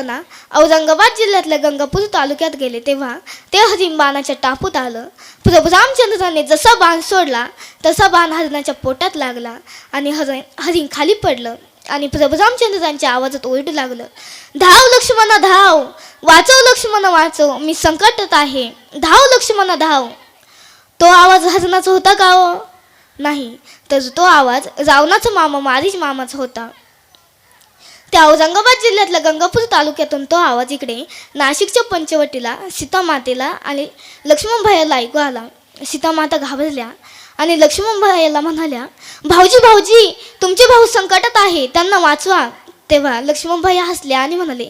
असताना औरंगाबाद जिल्ह्यातल्या गंगापूर तालुक्यात गेले तेव्हा ते हरिंबाणाच्या टापूत आलं. प्रभू रामचंद्राने जसा बाण सोडला तसा बाण हरणाच्या पोटात लागला आणि हरण हरिण खाली पडलं आणि प्रभू रामचंद्रांच्या आवाजात ओरडू लागलं धाव लक्ष्मणा धाव! वाचव लक्ष्मण वाचव! मी संकटात आहे. धाव लक्ष्मणा धाव! तो आवाज हरणाचा होता का हो? नाही तर तो आवाज रावणाचा मामा मारीच मामाचा होता. त्या औरंगाबाद जिल्ह्यातल्या गंगापूर तालुक्यातून तो आवाज इकडे नाशिकच्या पंचवटीला सीतामातेला आणि लक्ष्मण ऐकू आला सीतामाता घाबरल्या आणि लक्ष्मण म्हणाल्या भाऊजी भाऊजी तुमचे भाऊ संकटात आहे त्यांना वाचवा. तेव्हा लक्ष्मणभाई हसल्या हसले आणि म्हणाले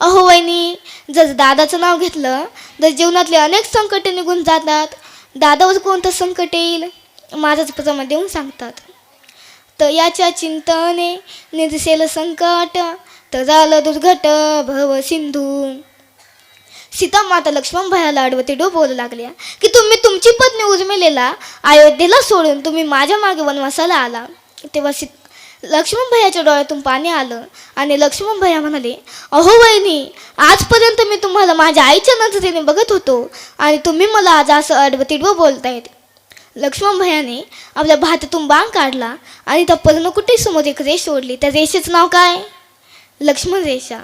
अहो वहिनी जर दादाचं नाव घेतलं तर जीवनातले अनेक संकटे निघून जातात. दादावर कोणतं संकट येईल? माझाच प्रमाण देऊन सांगतात. तर याच्या चिंतने निरसेल संकट तर झालं दुर्घट भव सिंधू. सीता माता लक्ष्मण भयाला अडवते डो बोलू लागल्या की तुम्ही तुमची पत्नी उजमेलेला अयोध्येला सोडून तुम्ही माझ्या मागे वनवासाला आला. तेव्हा सी लक्ष्मण भैयाच्या डोळ्यातून पाणी आलं आणि लक्ष्मण भैया म्हणाले अहो वहिनी आजपर्यंत मी तुम्हाला माझ्या आईच्या नजरेने बघत होतो आणि तुम्ही मला आज असं अडवतिडवं बोलतायत. लक्ष्मण भैयाने आपल्या भातातून बाण काढला आणि त्या पर्णकुटीसमोर एक रेष ओढली. त्या रेषेचं नाव काय? लक्ष्मण रेषा.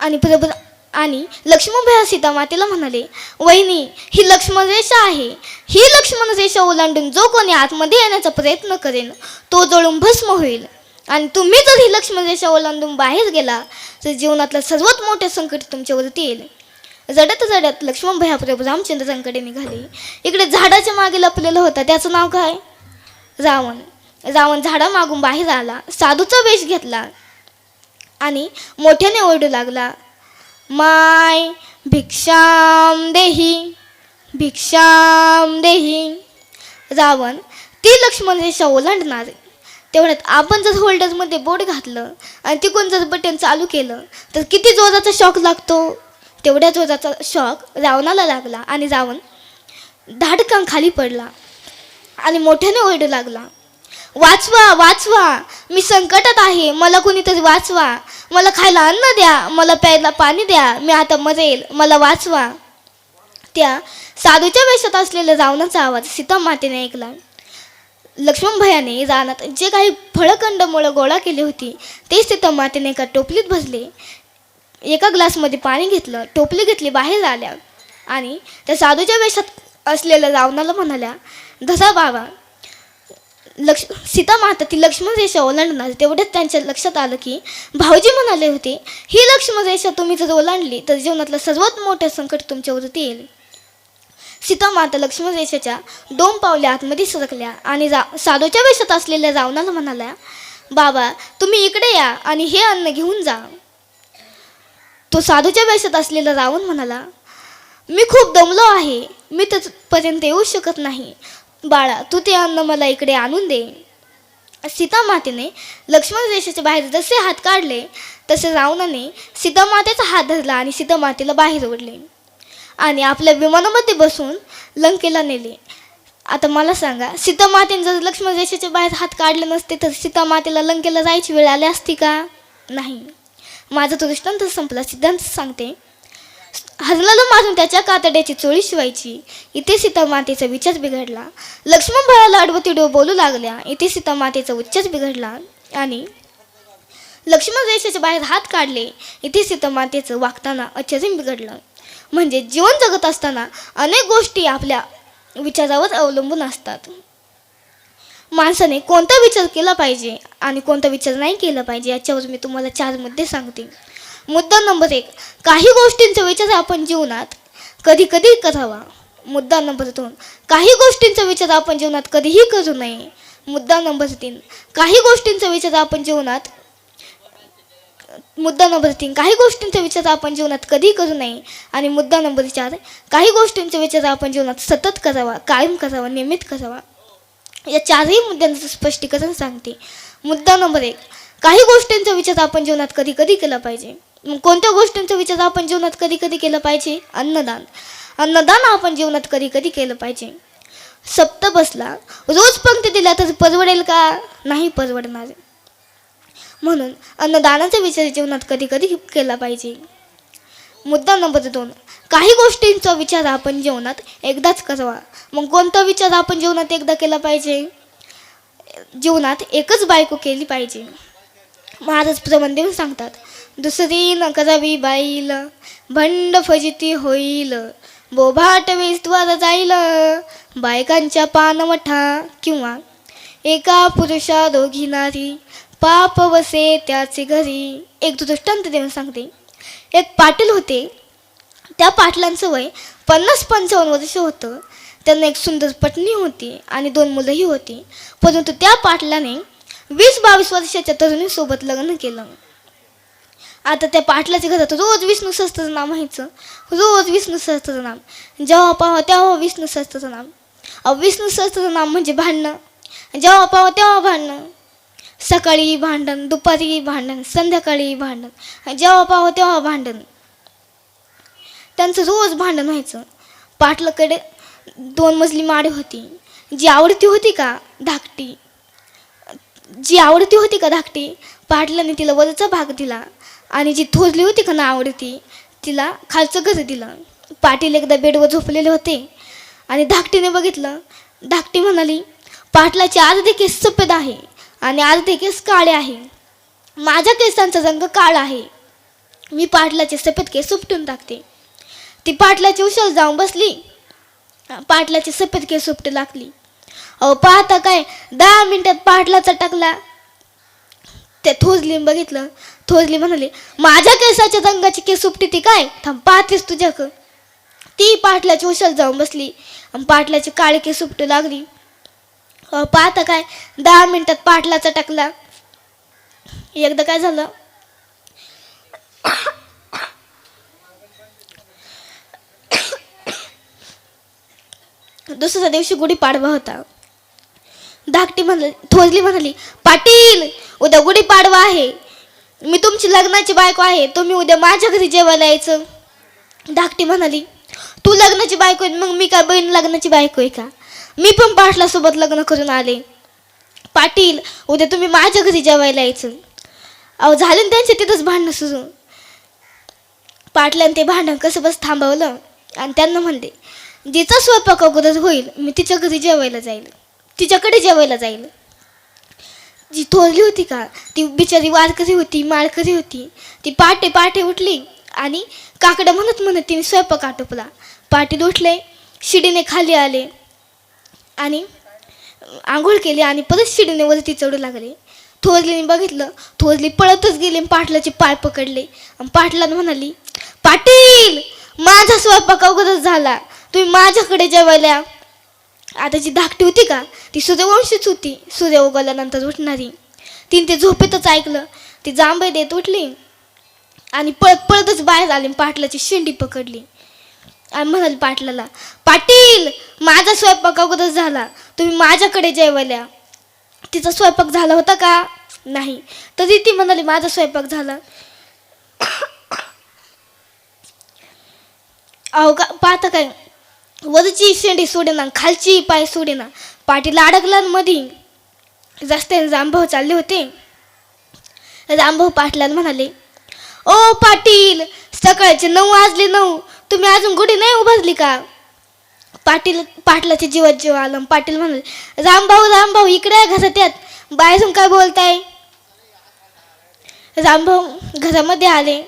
आणि प्रभू आणि लक्ष्मण भैया सीता मातेला म्हणाले वहिनी ही लक्ष्मण रेषा आहे. ही लक्ष्मण रेषा ओलांडून जो कोणी आतमध्ये येण्याचा प्रयत्न करेन तो जळून भस्म होईल. आणि तुम्ही जर ही लक्ष्मण रेषा ओलांडून बाहेर गेला तर जीवनातलं सर्वात मोठे संकट तुमच्यावरती येईल. जडत जडत लक्ष्मण भैया प्रभू रामचंद्रांकडे निघाले. इकडे झाडाच्या मागे लपलेलं होता. त्याचं नाव काय? रावण. रावण झाडामागून बाहेर आला. साधूचा वेश घेतला आणि मोठ्याने ओरडू लागला. माय भिक्षाम देही भिक्षाम देही. रावण ती लक्ष्मण रेषा ओलांडणार. तेवढ्यात आपण जर होल्डरमध्ये बोट घातलं आणि तिकडून जर बटन चालू केलं तर किती जोराचा शॉक लागतो? तेवढ्या जोराचा शॉक रावणाला लागला आणि रावण धाडकान खाली पडला आणि मोठ्याने ओरडू लागला. वाचवा वाचवा मी संकटात आहे मला कोणीतरी वाचवा मला खायला अन्न द्या मला प्यायला पाणी द्या मी आता मरेल मला वाचवा. त्या साधूच्या वेशात असलेल्या रावणाचा आवाज सीता मातेने ऐकला. लक्ष्मण भयाने रानात जे काही फळकंडमुळं गोळा केली होती ते सीता मातेने एका टोपलीत भरले. एका ग्लासमध्ये पाणी घेतलं टोपली घेतली बाहेर आल्या. आणि त्या साधूच्या वेशात असलेल्या रावणाला म्हणाल्या धसा बाबा लक्ष सीता माता ती लक्ष्मण रेषा ओलांडणार तेवढ्याच त्यांच्या लक्षात आलं की भाऊजी म्हणाले होते ही लक्ष्मण रेषा तुम्ही जर ओलांडली तर जीवनातलं सर्वात मोठं संकट तुमच्यावरती येईल. सीता माता लक्ष्मण रेषेच्या दोन पावले आतमध्ये सरकल्या आणि रा साधूच्या वेशात असलेल्या रावणाला म्हणाल्या बाबा तुम्ही इकडे या आणि हे अन्न घेऊन जा. तो साधूच्या वेशात असलेला रावण म्हणाला मी खूप दमलो आहे. मी तिथपर्यंत येऊ शकत नाही. बाळा तू ते अन्न मला इकडे आणून दे. सीता मातेने लक्ष्मण रेषेच्या बाहेर जसे हात काढले तसे रावणाने सीता मातेचा हात धरला आणि सीता मातेला बाहेर ओढले आणि आपल्या विमानामध्ये बसून लंकेला नेले. आता मला सांगा सीता मातेने जर लक्ष्मण रेषेच्या बाहेर हात काढले नसते तर सीता मातेला लंकेला जायची वेळ आली असती का? नाही. माझा तो दृष्टांत संपला सिद्धांत सांगते. हरणाला मारून त्याच्या कातड्याची चोळी शिवायची. इथे सीता मातेचा विचार बिघडला. लक्ष्मण भयाला अडवतिडो बोलू लागल्या. इथे सीता मातेचा उच्चार बिघडला आणि लक्ष्मण रेषेच्या बाहेर हात काढले. इथे सीता मातेचं वागताना आश्चर्य बिघडलं. म्हणजे जीवन जगत असताना अनेक गोष्टी आपल्या विचारावर अवलंबून असतात. माणसाने कोणता विचार केला पाहिजे आणि कोणता विचार नाही केला पाहिजे याच्यावर मी तुम्हाला चार मुद्दे सांगते. मुद्दा नंबर एक काही गोष्टींचा विचार आपण जीवनात कधी कधी करावा. मुद्दा नंबर दोन काही गोष्टींचा विचार आपण जीवनात कधीही करू नये. मुद्दा नंबर तीन काही गोष्टींचा विचार आपण जीवनात मुद्दा नंबर तीन काही गोष्टींचा विचार आपण जीवनात कधी करू नये. आणि मुद्दा नंबर चार काही गोष्टींचा विचार आपण जीवनात सतत करावा कायम करावा नियमित करावा. या चारही मुद्द्यांचं स्पष्टीकरण सांगते. मुद्दा नंबर एक काही गोष्टींचा विचार आपण जीवनात कधी कधी केला पाहिजे. कोणत्या गोष्टींचा विचार आपण जीवनात कधी कधी केला पाहिजे? अन्नदान. अन्नदान आपण जीवनात कधी कधी केलं पाहिजे. सप्त बसला रोज पंक्ती दिल्या तर परवडेल का? नाही परवडणार. म्हणून अन्नदानाचा विचार जीवनात कधी कधी केला पाहिजे. मुद्दा नंबर दोन. काही गोष्टींचा विचार आपण जीवनात एकदाच करावा. मग कोणता विचार आपण जीवनात एकदा केला पाहिजे? जीवनात एकच बायको केली पाहिजे. महाराज प्रमाण देऊन सांगतात दुसरी न करावी बाईल भंड फजिती होईल. बोभाट वेस्तवार जाईल. बायकांच्या पानवठा किंवा एका पुरुषा दोघी नारी पाप वसे त्याचे घरी. एक दृष्टांत देऊन सांगते. एक पाटील होते. त्या पाटलांचं वय पन्नास पंचावन्न वर्ष होतं. त्यांना एक सुंदर पत्नी होती आणि दोन मुलंही होती. परंतु त्या पाटलाने वीस बावीस वर्षाच्या तरुणीसोबत लग्न केलं. आता त्या पाटलाच्या घरात रोज विष्णू सहस्त्र नाम व्हायचं. रोज विष्णू सहस्त्र नाम जेव्हा पाहावं तेव्हा विष्णू सहस्त्र नाम विष्णू सहस्त्र नाम म्हणजे भांडणं. जेव्हा पाहावं तेव्हा भांडणं. सकाळी भांडण दुपारी भांडण संध्याकाळी भांडण. जेव्हा पाहो तेव्हा भांडण. त्यांचं रोज भांडण व्हायचं. पाटलाकडे दोन मजली माडी होती. जी आवडती होती का? धाकटी. जी आवडती होती का? धाकटी. पाटलाने तिला वरचा भाग दिला. आणि जी थोजली होती का ना आवडती तिला खालचं घर दिलं. पाटील एकदा बेडवर झोपलेले होते. आणि धाकटीने बघितलं. धाकटी म्हणाली पाटलाचे अर्धे केस सफेद आहे. आणि अर्धे केस काळे आहे. माझ्या केसांचा रंग काळा आहे. मी पाटलाचे सफेद केस उपटून टाकते. ती पाटलाची उशाल जाऊन बसली. पाटलाची सफेद केस उपटू लागली. अहो पाहता काय? दहा मिनिटात पाटलाचा टाकला. त्या थोजली बघितलं. थोजली म्हणाली माझ्या केसाच्या रंगाची केस उपटी ती काय? थांब पाहतेस तुझ्याक ती पाटलाची उशाल जाऊन बसली. आणि पाटलाची काळी केस उपटू लागली. पाहता काय? दहा मिनिटात पाटलाचा टाकला. एकदा काय झालं? दुसऱ्या दिवशी गुढीपाडवा होता. धाकटी म्हणाली थोजली म्हणाली पाटील उद्या गुढीपाडवा आहे. मी तुमची लग्नाची बायको आहे. तुम्ही उद्या माझ्या घरी जेवायला यायचं. धाकटी म्हणाली तू लग्नाची बायको आहे मग मी काय बहीण लग्नाची बायको आहे का? मी पण पाटलासोबत लग्न करून आले. पाटील उद्या तुम्ही माझ्या घरी जेवायला यायचं. अहो झालं ना त्यांचे तिथंच भांडणं सुरू. पाटल्यानं ते भांडण कसं बस थांबवलं आणि त्यांना म्हणले जिचा स्वयंपाक अगोदर होईल मी तिच्या घरी जेवायला जाईल. तिच्याकडे जेवायला जाईल. जी थोरली होती का ती बिचारी वारकरी होती माळकरी होती. ती पाटे पाटे उठली आणि काकडं म्हणत म्हणत तिने स्वयंपाक आटोपला. पाटील उठले शिडीने खाली आले. आणि आंघोळ केली आणि परत शिडीने वरती चढू लागले. थोरलीने बघितलं थोरली पळतच गेली पाटलाचे पाय पकडले. आणि पाटलानं म्हणाली पाटील माझा स्वयंपाक अगोदर झाला. तुम्ही माझ्याकडे जेवायला आता जी धाकटी होती का ती सूर्यवंशीच होती. सूर्य उगवल्यानंतर उठणारी. तिने ते झोपेतच ऐकलं. ती जांभई देत उठली आणि पळत पळतच बाहेर आली पाटलाची शेंडी पकडली. आम्ही म्हणाली पाटलाला पाटील माझा स्वयंपाक अगोदर झाला. तुम्ही माझ्याकडे जेवल्या तिचा स्वयंपाक झाला होता का? नाही. तरी ती म्हणाली माझा स्वयंपाक झाला. अहो का पाहता काय? वरची शेंडी सोडेना खालची पाय सोडेना पाटील अडकला मधी. रस्त्याने रामभाऊ चालले होते. रामभाऊ पाटलाला म्हणाले ओ पाटील सकाळचे नऊ वाजले नऊ. तुम्ही अजून गुढी नाही उभारली का? पाटील पाटलाच्या जीवात जीव आलं पाटील म्हणाले रामभाऊ रामभाऊ इकडे आहे घरात. यात बाहेरून काय बोलताय? रामभाऊ घरामध्ये आले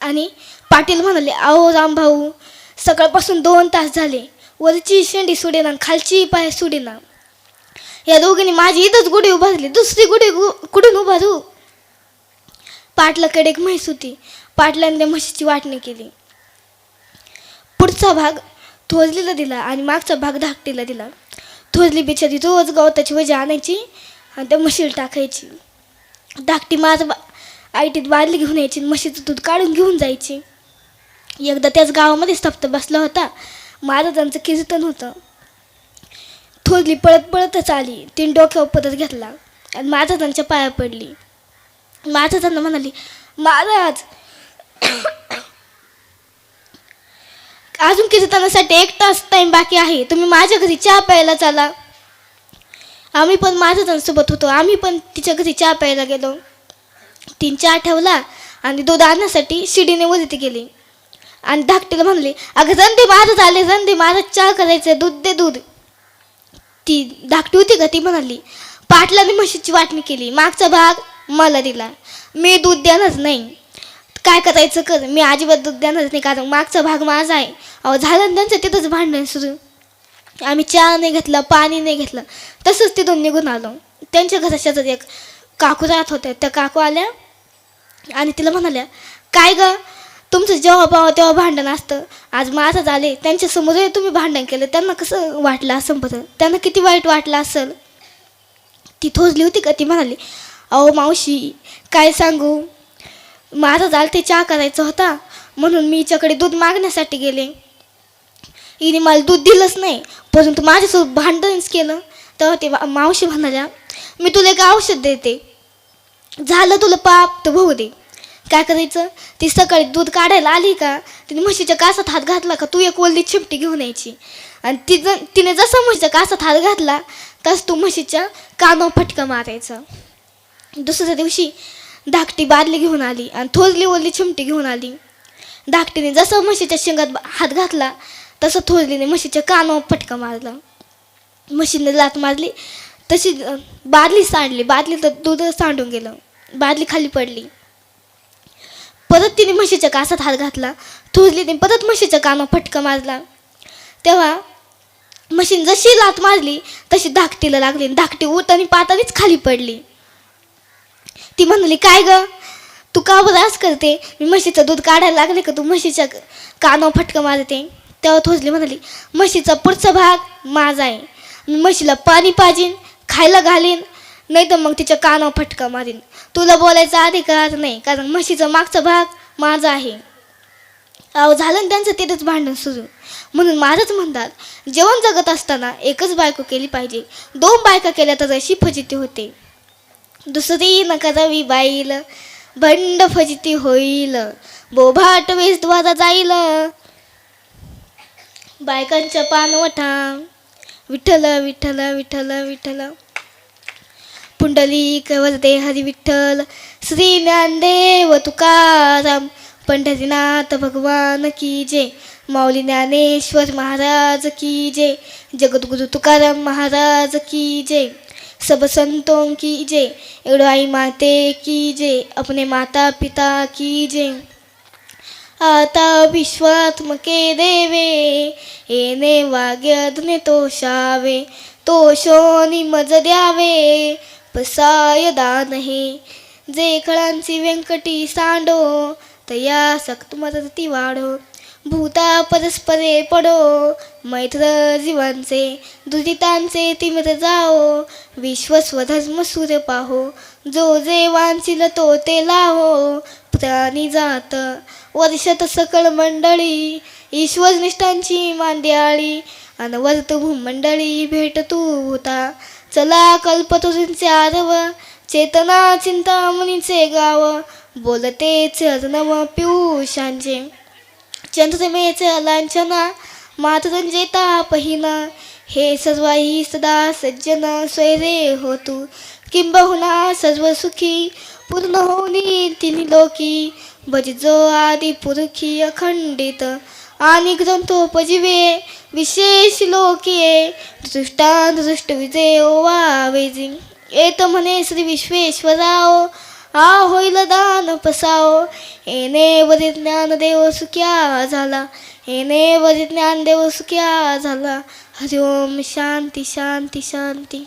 आणि पाटील म्हणाले अहो रामभाऊ सकाळपासून दोन तास झाले. वरची शेंडी सोडेना खालची पाय सोडेना. या दोघींनी माझी इथंच गुढी उभारली दुसरी गुढी गु- कुठून उभारू? पाटलाकडे एक म्हैस होती. पाटलाने त्या म्हशीची वाटणी केली. पुढचा भाग थोजलीला दिला आणि मागचा भाग धाकटीला दिला. थोजली बिचारी रोज गवताची वजा आणायची आणि त्या म्हशीला टाकायची. धाकटी माझ आयटीत बादली घेऊन यायची म्हशीचं दूध काढून घेऊन जायची. एकदा त्याच गावामध्ये स्तब्ध बसला होता. महाराजांचं कीर्तन होतं. थोरली पळत पळतच आली. तीन डोक्यावर पदर घेतला आणि महाराजांच्या पाया पडली. महाराजांना म्हणाली महाराज अजून कीर्तनासाठी एक तास टाइम बाकी आहे. तुम्ही माझ्या घरी चहा प्यायला चाला. आम्ही पण महाराजांसोबत होतो. आम्ही पण तिच्या घरी चहा प्यायला गेलो. तीन चहा ठेवला आणि दूध आणण्यासाठी शिडीने वरती गेली आणि धाकटीला म्हणले अगं रणदे माझं झाले रणदे महाराज चहा करायचं दूध दे दूध. ती धाकटी होती का ती म्हणाली पाटलाने म्हशीची वाटणी केली. मागचा भाग मला दिला. मी दूध देणारच नाही. काय करायचं कर? मी अजिबात दूध देणारच नाही कारण मागचा भाग माझा आहे. अहो झालं ना त्यांचं तिथंच भांडण सुरू. आम्ही चहा नाही घेतला पाणी नाही घेतलं. तसंच तिथून निघून आलो. त्यांच्या घरात शेजारी एक काकू राहत होत्या त्या काकू आल्या आणि तिला म्हणाल्या काय ग? तुमचं जेव्हा पावा तेव्हा भांडण असतं. आज माझं झाले. त्यांच्यासमोर तुम्ही भांडण केलं. त्यांना कसं वाटलं असं बरं? त्यांना किती वाईट वाटलं असेल? ती थोजली होती का? ती म्हणाली अहो मावशी काय सांगू? माझा झालं ते चहा करायचा होता. म्हणून मी हिच्याकडे दूध मागण्यासाठी गेले. हिने मला दूध दिलंच नाही. परंतु माझ्यासोबत भांडणच केलं. तेव्हा ते मा- मावशी म्हणाल्या मी तुला एक औषध देते. झालं तुला पाप तर भाऊ दे. काय करायचं? ती सकाळी दूध काढायला आली का? तिने म्हशीच्या कासात हात घातला का? तू एक ओली चिमटी घेऊन यायची. आणि तिचं तिने जसा म्हशीच्या कासात हात घातला तस तू म्हशीच्या कानावर फटका मारायचा? दुसऱ्या दिवशी धाकटी बादली घेऊन आली आणि थोरली ओरली चिमटी घेऊन आली. धाकटीने जसं म्हशीच्या शेंगात हात घातला तसं थोरलीने म्हशीच्या कानावर फटका मारला. म्हशीने लात मारली. तशी बादली सांडली. बादली तर दूध सांडून गेलं. बादली खाली पडली. परत तिने म्हशीच्या कासात हात घातला. थोरलीने परत म्हशीच्या कानावर फटका मारला. तेव्हा मशीन जशी लात मारली तशी धाकटीला लागली. धाकटी धाकटी आणि पातानीच खाली पडली. ती म्हणाली काय ग? तू का बरं करते? मी म्हशीचं दूध काढायला लागले का? तू म्हशीच्या कानावर फटका मारते. तेव्हा थोजली म्हणाली म्हशीचा पुढचा भाग माझा आहे. म्हशीला पाणी पाजीन खायला घालीन नाही तर मग तिच्या कानावर फटका मारीन. तुला बोलायचा अधिकार नाही कारण म्हशीचा मागचा भाग माझा आहे. अहो झालं ना त्यांचं तिथेच भांडण सुरू. म्हणून महाराज म्हणतात जेवण जगत असताना एकच बायको केली पाहिजे. दोन बायका केल्या तर अशी फजिती होते. दुसरी न करावी बाईल. भंड फजिती होईल. बोभाट वेस द्वारा जाईल. बायकांच्या पानवठा. विठ्ठल विठ्ठल विठ्ठल विठ्ठल. पुंडली वरदे हरी विठ्ठल. श्री ज्ञानदेव तुकाराम. पंढरीनाथ भगवान की जय. माऊली ज्ञानेश्वर महाराज की जय. जगद्गुरु तुकाराम महाराज की जय. सब संतों की जय. एवढो आई माते की जय. अपने माता पिता की जय. आता विश्वात्मके देवे येणे वाग्यज्ञ तोषावे तोषोनी मज द्यावे पसाय दान हे जे खळांची व्यंकटी सांडो तया सक्त मदती वाढो. भूता परस्परे पडो मैत्र जीवांचे दुरितांचे तिमिर जाओ. विश्व स्वधर्म सूर्य पाहो. जो जे वांचिल तो ते लाहो प्राणी जात. वर्षात सकळ मंडळी ईश्वरनिष्ठांची मांड्याळी अनवर्त भूमंडळी भेट तू होता. चला कल्पतरुंचे आरव चेतना चिंतामणीचे गाव बोलते चरणव पियुषांचे. चंद्रमेचे लांछना मातरंजेता पहिना हे सर्वाही सदा सज्जन स्वैरे हो तू किंबहुना सर्व सुखी पूर्ण होनी तिन्ही लोकी. भजजो आदि पुरखी अखंडित आणि ग्रंथोपजीवे विशेष लोके दृष्टांत विजय वावेजी येत म्हणे श्री विश्वेश्वराओ आ होईल दान पसाओ येणे वरी ज्ञान देव सुख्या झाला. येणे वरी ज्ञान देव सुख्या झाला. हरिओम शांती शांती शांती.